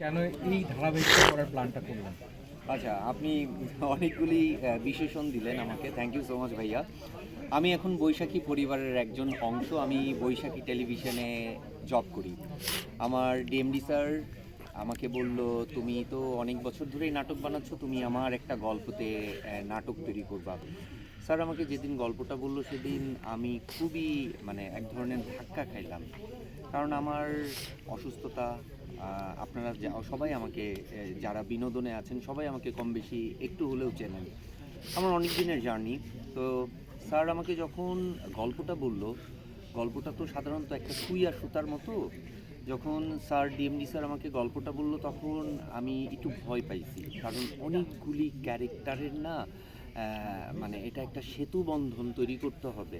কেন এই ধারাবাহিকটা করার প্ল্যানটা করলেন? আচ্ছা আপনি অনেকগুলি বিশেষণ দিলেন আমাকে। থ্যাংক ইউ সো মাচ ভাইয়া। আমি এখন বৈশাখী পরিবারের একজন অংশ। আমি বৈশাখী টেলিভিশনে জব করি। আমার ডিএমডি স্যার আমাকে বলল, তুমি তো অনেক বছর ধরেই নাটক বানাচ্ছ, তুমি আমার একটা গল্পতে নাটক তৈরি করবা। স্যার আমাকে যেদিন গল্পটা বলল, সেদিন আমি খুবই মানে এক ধরনের ধাক্কা খাইলাম। কারণ আমার অসুস্থতা আপনারা সবাই আমাকে যারা বিনোদনে আছেন, সবাই আমাকে কম বেশি একটু হলেও চেনেন। আমার অনেক দিনের জার্নি। তো স্যার আমাকে যখন গল্পটা বলল, গল্পটা তো সাধারণত একটা সুই আর সুতার মতো, যখন স্যার ডিএমডি স্যার আমাকে গল্পটা বলল, তখন আমি একটু ভয় পাইছি। কারণ অনেকগুলি ক্যারেক্টারের না মানে এটা একটা সেতু বন্ধন তৈরি করতে হবে।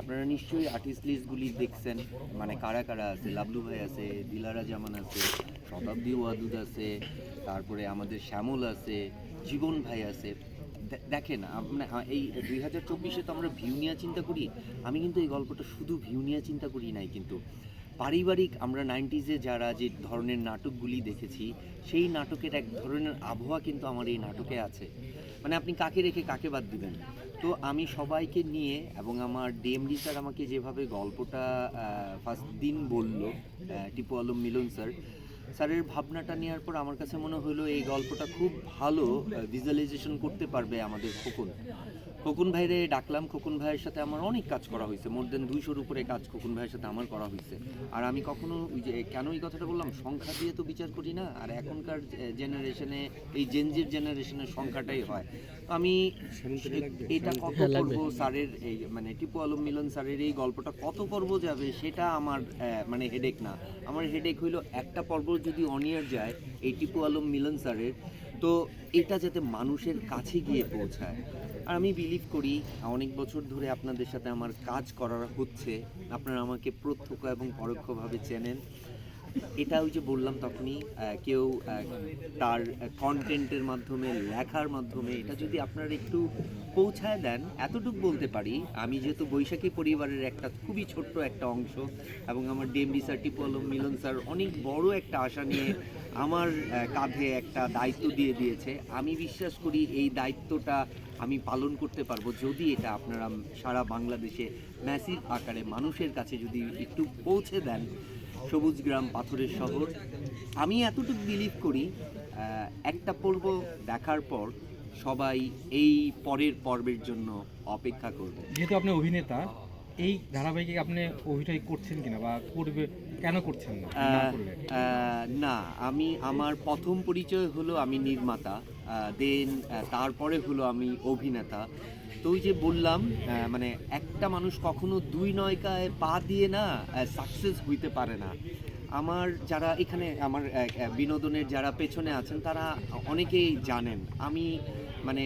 আপনারা নিশ্চয়ই আর্টিস্ট লিস্টগুলি দেখছেন মানে কারা কারা আছে? লাবলু ভাই আছে, দিলারা জামান আছে, শতাব্দী ওয়াদুদ আছে, তারপরে আমাদের শ্যামল আছে, জীবন ভাই আছে। দেখেন আমরা এই দুই হাজার চব্বিশে তো আমরা ভিউ নিয়ে চিন্তা করি। আমি কিন্তু এই গল্পটা শুধু ভিউ নিয়ে চিন্তা করি নাই কিন্তু। পারিবারিক আমরা নাইনটিজে যারা যে ধরনের নাটকগুলি দেখেছি, সেই নাটকের এক ধরনের আবহাওয়া কিন্তু আমার এই নাটকে আছে। মানে আপনি কাকে রেখে কাকে বাদ দিবেন? তো আমি সবাইকে নিয়ে এবং আমার ডিএমডি স্যার আমাকে যেভাবে গল্পটা ফার্স্ট দিন বলল টিপু আলম মিলন স্যার স্যারের ভাবনাটা নেওয়ার পর আমার কাছে মনে হলো এই গল্পটা খুব ভালো ভিজুয়ালাইজেশন করতে পারবে আমাদের খোকন। খোকন ভাইরে ডাকলাম খোকন ভাইয়ের সাথে আমার অনেক কাজ করা হয়েছে মোর দেন দুইশোর উপরে কাজ খোকন ভাইয়ের সাথে আমার করা হয়েছে। আর আমি কখনো ওই যে কেন এই কথাটা বললাম? সংখ্যা দিয়ে তো বিচার করি না আর এখনকার জেনারেশনে এই জেনজির জেনারেশনের সংখ্যাটাই হয়। তো আমি এটা কত করব স্যারের এই মানে টিপু আলম মিলন স্যারের এই গল্পটা কত পর্ব যাবে সেটা আমার আহ, মানে হেডেক না। আমার হেডেক হইল একটা পর্ব যদি অনিয়ার যায়, এই টিপু আলম মিলন স্যারের, তো এটা যাতে মানুষের কাছে গিয়ে পৌঁছায়। আর আমি বিলিভ করি, অনেক বছর ধরে আপনাদের সাথে আমার কাজ করা হচ্ছে। আপনারা আমাকে প্রত্যক্ষ এবং পরোক্ষভাবে চেনেন। এটা ওই যে বললাম তখনই কেউ তার কন্টেন্টের মাধ্যমে, লেখার মাধ্যমে, এটা যদি আপনারা একটু পৌঁছায় দেন, এতটুকু বলতে পারি, আমি যেহেতু বৈশাখী পরিবারের একটা খুবই ছোট্ট একটা অংশ, এবং আমার DMD sir, Tipu Milon sir অনেক বড় একটা আশা নিয়ে আমার কাঁধে একটা দায়িত্ব দিয়ে দিয়েছে। আমি বিশ্বাস করি এই দায়িত্বটা আমি পালন করতে পারব যদি এটা আপনারা সারা বাংলাদেশে ম্যাসিভ আকারে মানুষের কাছে যদি একটু পৌঁছে দেন। সবুজ গ্রাম পাথরের শহর। আমি এতটুকু বিলিভ করি একটা পর্ব দেখার পর সবাই এই পরের পর্বের জন্য অপেক্ষা করবে। যেহেতু আপনি অভিনেতা এই ধারাবাহিকে আপনি অভিনয় করছেন কিনা বা করবে কেন করছেন না? না আমি আমার প্রথম পরিচয় হলো আমি নির্মাতা দেন তারপরে হলো আমি অভিনেতা। তো ওই যে বললাম মানে একটা মানুষ কখনো দুই নয়কায় পা দিয়ে না সাকসেস হইতে পারে না। আমার যারা এখানে, আমার বিনোদনের যারা পেছনে আছেন, তারা অনেকেই জানেন আমি মানে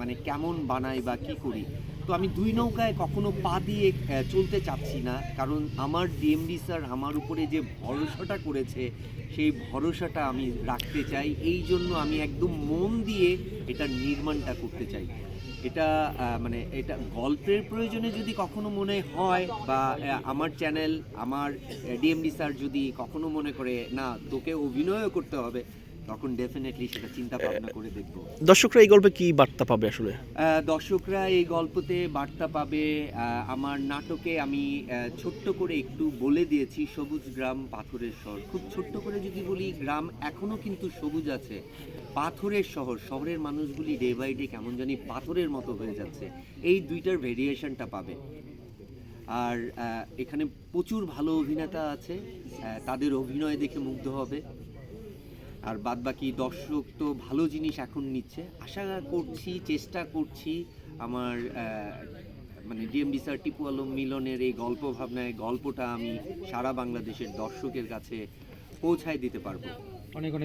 মানে কেমন বানাই বা কি করি। তো আমি দুই নৌকায় কখনো পা দিয়ে চলতে চাচ্ছি না, কারণ আমার ডিএমডি স্যার আমার উপরে যে ভরসাটা করেছে, সেই ভরসাটা আমি রাখতে চাই। এই জন্য আমি একদম মন দিয়ে এটা নির্মাণটা করতে চাই। এটা মানে এটা গল্পের প্রয়োজনে যদি কখনো মনে হয় বা আমার চ্যানেল, আমার ডিএমডি স্যার যদি কখনো মনে করে, না, তোকে অভিনয়ও করতে হবে তখন ডেফিনেটলি সেটা চিন্তা ভাবনা করে দেখব। দর্শকরা এই গল্পে কি বার্তা পাবে আসলে? দর্শকরা এই গল্পতে বার্তা পাবে আমার নাটকে আমি ছোট্ট করে একটু বলে দিয়েছি সবুজ গ্রাম পাথরের শহর। খুব ছোট্ট করে যদি বলি গ্রাম এখনও কিন্তু সবুজ আছে। পাথরের শহর শহরের মানুষগুলি ডে বাই ডে কেমন জানি পাথরের মতো হয়ে যাচ্ছে। এই দুইটার ভেরিয়েশনটা পাবে। আর এখানে প্রচুর ভালো অভিনেতা আছে তাদের অভিনয় দেখে মুগ্ধ হবে। আর বাদ বাকি দর্শক তো ভালো জিনিস এখন নিচ্ছে। আশা করছি, চেষ্টা করছি আমার মানে ডিএমডি স্যার টিপু আলম মিলনের এই গল্প ভাবনায়, গল্পটা আমি সারা বাংলাদেশের দর্শকের কাছে পৌঁছায় দিতে পারব। অনেক অনেক